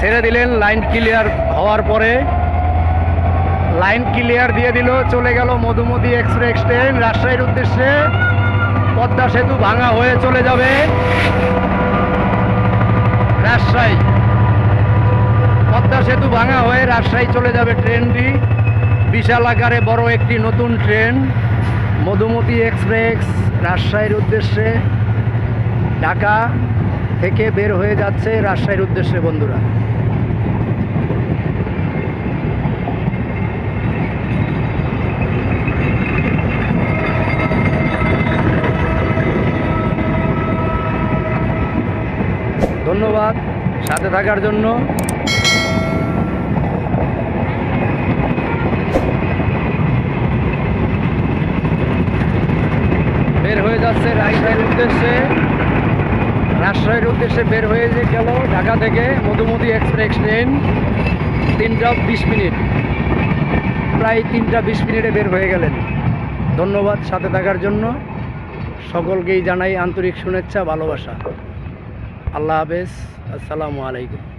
দিলেন, line clear হওয়ার পরে। লাইন ক্লিয়ার দিয়ে দিল, চলে গেল মধুমতি এক্সপ্রেস ট্রেন। রাজশাহীর উদ্দেশ্যে পদ্মা সেতু ভাঙা হয়ে চলে যাবে। রাজশাহী। পদ্মা সেতু ভাঙা হয়ে রাজশাহী চলে যাবে ট্রেনটি। বিশাল আকারে বড় একটি নতুন ট্রেন। মধুমতি এক্সপ্রেস, রাজশাহীর উদ্দেশ্যে ঢাকা। থেকে বের হয়ে যাচ্ছে রাজশাহীর উদ্দেশ্যে, বন্ধুরা। ধন্যবাদ সাথে থাকার জন্য। বের হয়ে যাচ্ছে রাজশাহীর উদ্দেশ্যে। রাজশাহীর উদ্দেশ্যে বের হয়ে যে গেল ঢাকা থেকে মধুমতি এক্সপ্রেস ট্রেন, তিনটা বিশ মিনিট। প্রায় তিনটা বিশ মিনিটে বের হয়ে গেলেন। ধন্যবাদ সাথে থাকার জন্য। সকলকেই জানাই আন্তরিক শুভেচ্ছা, ভালোবাসা। আল্লাহ হাফেজ। আসসালামু আলাইকুম।